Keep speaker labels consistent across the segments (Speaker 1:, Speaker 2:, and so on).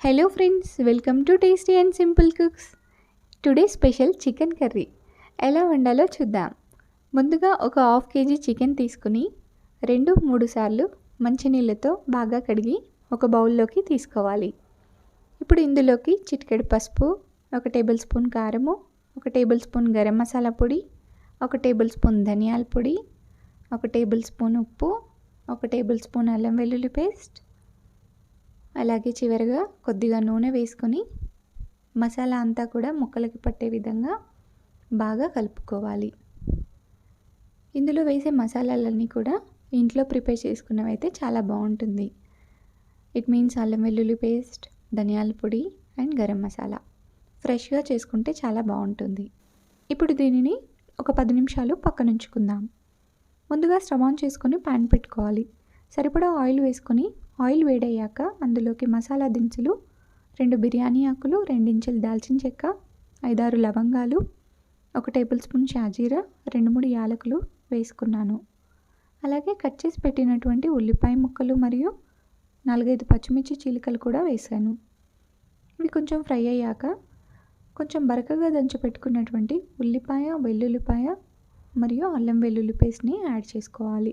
Speaker 1: Hello friends welcome to tasty and simple cooks today special chicken curry ఎలా వండాలో చూద్దాం. ముందుగా ఒక హాఫ్ కేజీ చికెన్ తీసుకుని రెండు మూడు సార్లు మంచినీళ్ళతో బాగా కడిగి ఒక బౌల్లోకి తీసుకోవాలి. ఇప్పుడు ఇందులోకి చిటికెడు పసుపు ఒక టేబుల్ స్పూన్ కారము ఒక టేబుల్ స్పూన్ గరం మసాలా పొడి ఒక టేబుల్ స్పూన్ ధనియాల పొడి ఒక టేబుల్ స్పూన్ ఉప్పు ఒక టేబుల్ స్పూన్ అల్లం వెల్లుల్లి పేస్ట్ అలాగే చివరిగా కొద్దిగా నూనె వేసుకొని మసాలా అంతా కూడా ముక్కలకి పట్టే విధంగా బాగా కలుపుకోవాలి. ఇందులో వేసే మసాలాలన్నీ కూడా ఇంట్లో ప్రిపేర్ చేసుకున్నవైతే చాలా బాగుంటుంది. ఇట్ మీన్స్ అల్లం వెల్లుల్లి పేస్ట్ ధనియాల పొడి అండ్ గరం మసాలా. ఫ్రెష్గా చేసుకుంటే చాలా బాగుంటుంది. ఇప్పుడు దీనిని ఒక పది నిమిషాలు పక్కనుంచుకుందాం. ముందుగా స్టవ్ ఆన్ చేసుకొని ప్యాన్ పెట్టుకోవాలి. సరిపడా ఆయిల్ వేసుకొని ఆయిల్ వేడయ్యాక అందులోకి మసాలా దినుసులు రెండు బిర్యానీ ఆకులు రెండించులు దాల్చిన చెక్క ఐదారు లవంగాలు ఒక టేబుల్ స్పూన్ షాజీరా రెండు మూడు యాలకులు వేసుకున్నాను. అలాగే కట్ చేసి పెట్టినటువంటి ఉల్లిపాయ ముక్కలు మరియు నాలుగైదు పచ్చిమిర్చి చీలికలు కూడా వేసాను ఇవి కొంచెం ఫ్రై అయ్యాక కొంచెం బరకగా దంచి పెట్టుకున్నటువంటి ఉల్లిపాయ వెల్లుల్లిపాయ మరియు అల్లం వెల్లుల్లి పేస్ట్ని యాడ్ చేసుకోవాలి.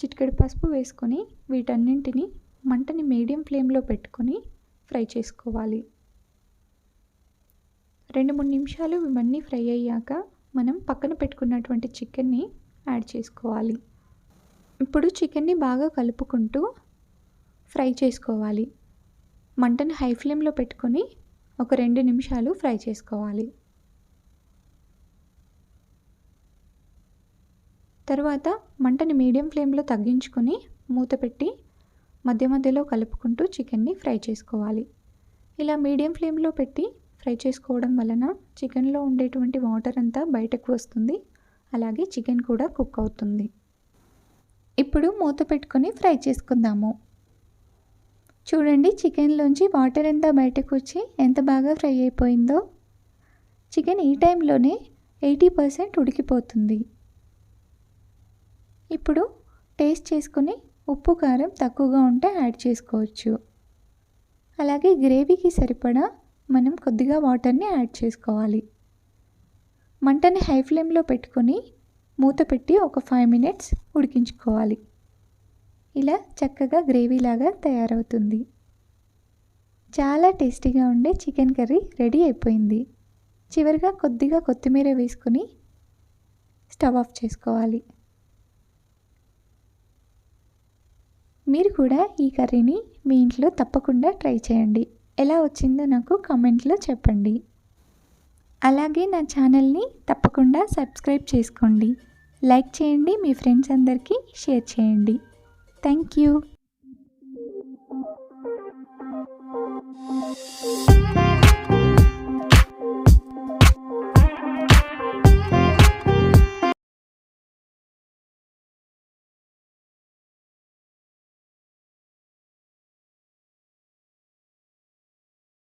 Speaker 1: చిటికెడు పసుపు వేసుకొని వీటన్నింటిని మంటని మీడియం ఫ్లేమ్లో పెట్టుకొని ఫ్రై చేసుకోవాలి. రెండు మూడు నిమిషాలు ఇవన్నీ ఫ్రై అయ్యాక మనం పక్కన పెట్టుకున్నటువంటి చికెన్ని యాడ్ చేసుకోవాలి. ఇప్పుడు చికెన్ని బాగా కలుపుకుంటూ ఫ్రై చేసుకోవాలి. మంటను హై ఫ్లేమ్లో పెట్టుకొని ఒక రెండు నిమిషాలు ఫ్రై చేసుకోవాలి. తర్వాత మంటని మీడియం ఫ్లేమ్లో తగ్గించుకొని మూత పెట్టి మధ్య మధ్యలో కలుపుకుంటూ చికెన్ని ఫ్రై చేసుకోవాలి. ఇలా మీడియం ఫ్లేమ్లో పెట్టి ఫ్రై చేసుకోవడం వలన చికెన్లో ఉండేటువంటి వాటర్ అంతా బయటకు వస్తుంది. అలాగే చికెన్ కూడా కుక్ అవుతుంది. ఇప్పుడు మూత పెట్టుకొని ఫ్రై చేసుకుందాము. చూడండి చికెన్లోంచి వాటర్ ఎంత బయటకు వచ్చి ఎంత బాగా ఫ్రై అయిపోయిందో. చికెన్ ఈ టైంలోనే ఎయిటీ పర్సెంట్ ఉడికిపోతుంది. ఇప్పుడు టేస్ట్ చేసుకుని ఉప్పు కారం తక్కువగా ఉంటే యాడ్ చేసుకోవచ్చు. అలాగే గ్రేవీకి సరిపడా మనం కొద్దిగా వాటర్ని యాడ్ చేసుకోవాలి. మంటని హై ఫ్లేమ్లో పెట్టుకొని మూత పెట్టి ఒక ఫైవ్ మినిట్స్ ఉడికించుకోవాలి. ఇలా చక్కగా గ్రేవీలాగా తయారవుతుంది. చాలా టేస్టీగా ఉండే చికెన్ కర్రీ రెడీ అయిపోయింది. చివరిగా కొద్దిగా కొత్తిమీర వేసుకొని స్టవ్ ఆఫ్ చేసుకోవాలి. మీరు కూడా ఈ కర్రీని మీ ఇంట్లో తప్పకుండా ట్రై చేయండి. ఎలా వచ్చిందో నాకు కామెంట్లో చెప్పండి. అలాగే నా ఛానల్ని తప్పకుండా సబ్స్క్రైబ్ చేసుకోండి. లైక్ చేయండి మీ ఫ్రెండ్స్ అందరికీ షేర్ చేయండి. Thank you.